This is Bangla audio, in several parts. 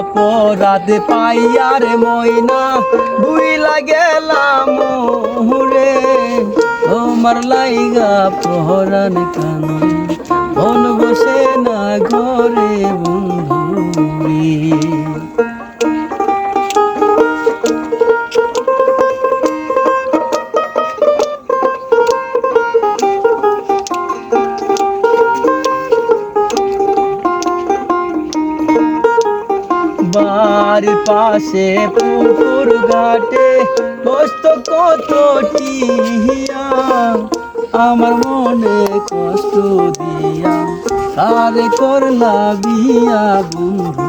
অপরাধ পাইয়ার ময়না বুইলা গেলাম হুরে তোমার লাইগা পহরান কান বসে না ঘরে বন্ধু। বাড়ির পাশে পুকুর ঘাটে বসত কত টিয়া। আমার মনে কষ্ট দিয়া কারে করলা বিয়া বন্ধু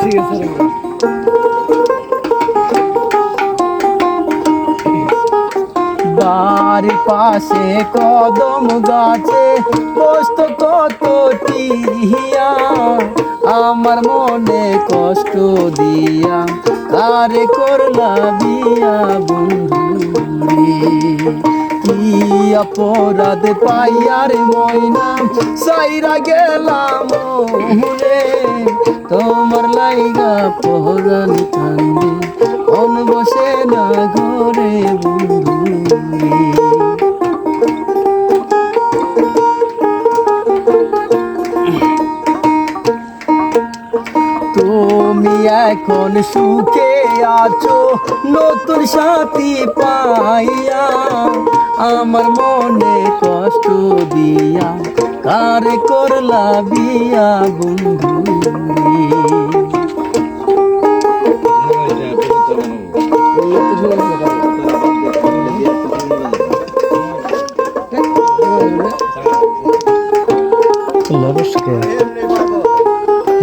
ঠিক আছে। বাড়ির পাশে কদম গাছে বসত কত টিয়া আমার মনে কষ্ট দিয়া, কারে করলা বিয়া বন্ধু কি অপরাধ পাইয়ার ময়না, সাইরা গেলাম তোমার লাইগা পহরান কান্দি মন বসে না তুমি এখন সুখে আছো নতুন সাথী পাইয়া। আমার মনে কষ্ট দিয়া কার করলা বিয়া বন্ধু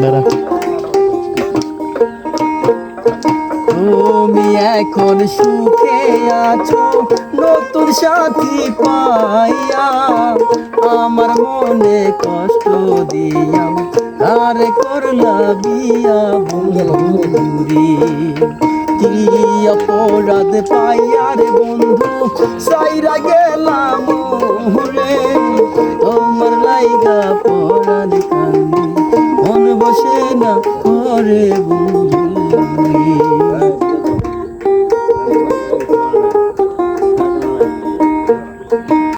দাঁড়া। তুমি এখন সুখে আছো, নতুন সাথী পাইয়া আমার মনে কষ্ট দিয়া আর করলা বিয়া বন্ধুরি কি অপরাধ পাইয়ার বন্ধু, সাইরা গেলাম রে। তোমার লাইগা পরাধ কান্দি, মন বসে না করে